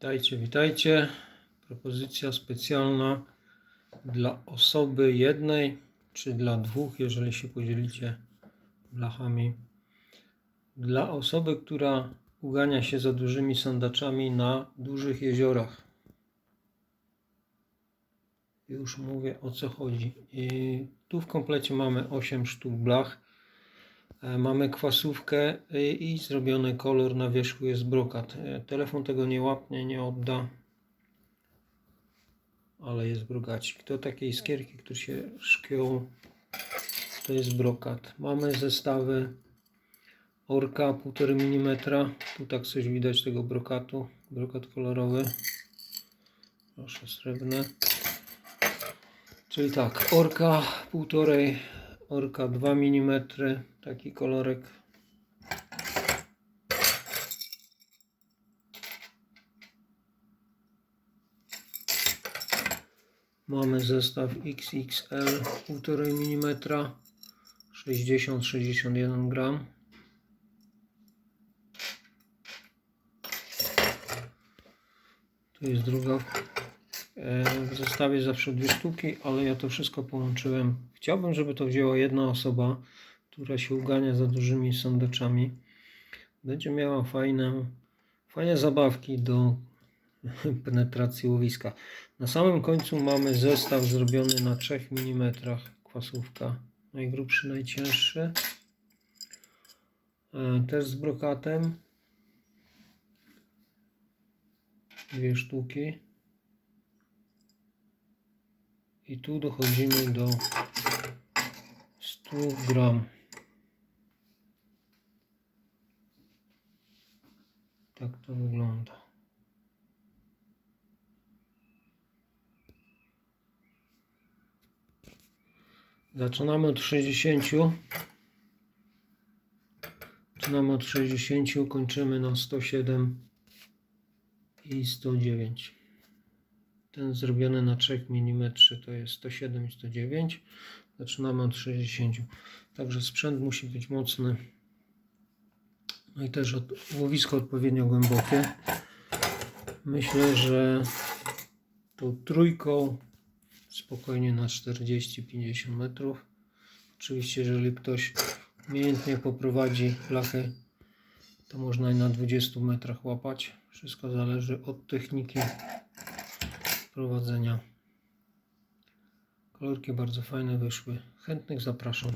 Witajcie, witajcie. Propozycja specjalna dla osoby jednej, czy dla dwóch, jeżeli się podzielicie blachami. Dla osoby, która ugania się za dużymi sandaczami na dużych jeziorach. Już mówię o co chodzi. I tu w komplecie mamy 8 sztuk blach. E, Mamy kwasówkę i, i zrobiony kolor na wierzchu jest brokat. E, Telefon tego nie łapnie, nie odda, ale jest brokacik. To takie iskierki, które się szkieł, to jest brokat. Mamy zestawy orka 1,5 mm. Tu tak coś widać tego brokatu. Brokat kolorowy. Proszę srebrne. Czyli tak, orka 1,5 orka 2 mm, taki kolorek. Mamy zestaw XXL 1,5 mm, 60-61 gram. Tu jest druga W zestawie zawsze dwie sztuki, ale ja to wszystko połączyłem. Chciałbym, żeby to wzięła jedna osoba, która się ugania za dużymi sandaczami. Będzie miała fajne, fajne zabawki do penetracji łowiska. Na samym końcu mamy zestaw zrobiony na 3 mm kwasówka. Najgrubszy, najcięższy. E, Też z brokatem. Dwie sztuki. I tu dochodzimy do 100 gram. Tak to wygląda. Zaczynamy od 60. Zaczynamy od 60, kończymy na 107 i 109. Ten zrobiony na 3 mm to jest 107 i 109. Zaczynamy od 60. Także sprzęt musi być mocny. No i też od, łowisko odpowiednio głębokie. Myślę, że tą trójką spokojnie na 40-50 metrów. Oczywiście, jeżeli ktoś umiejętnie poprowadzi flachy, to można i na 20 metrach łapać. Wszystko zależy od techniki prowadzenia. Kolorki bardzo fajne wyszły. Chętnych zapraszam.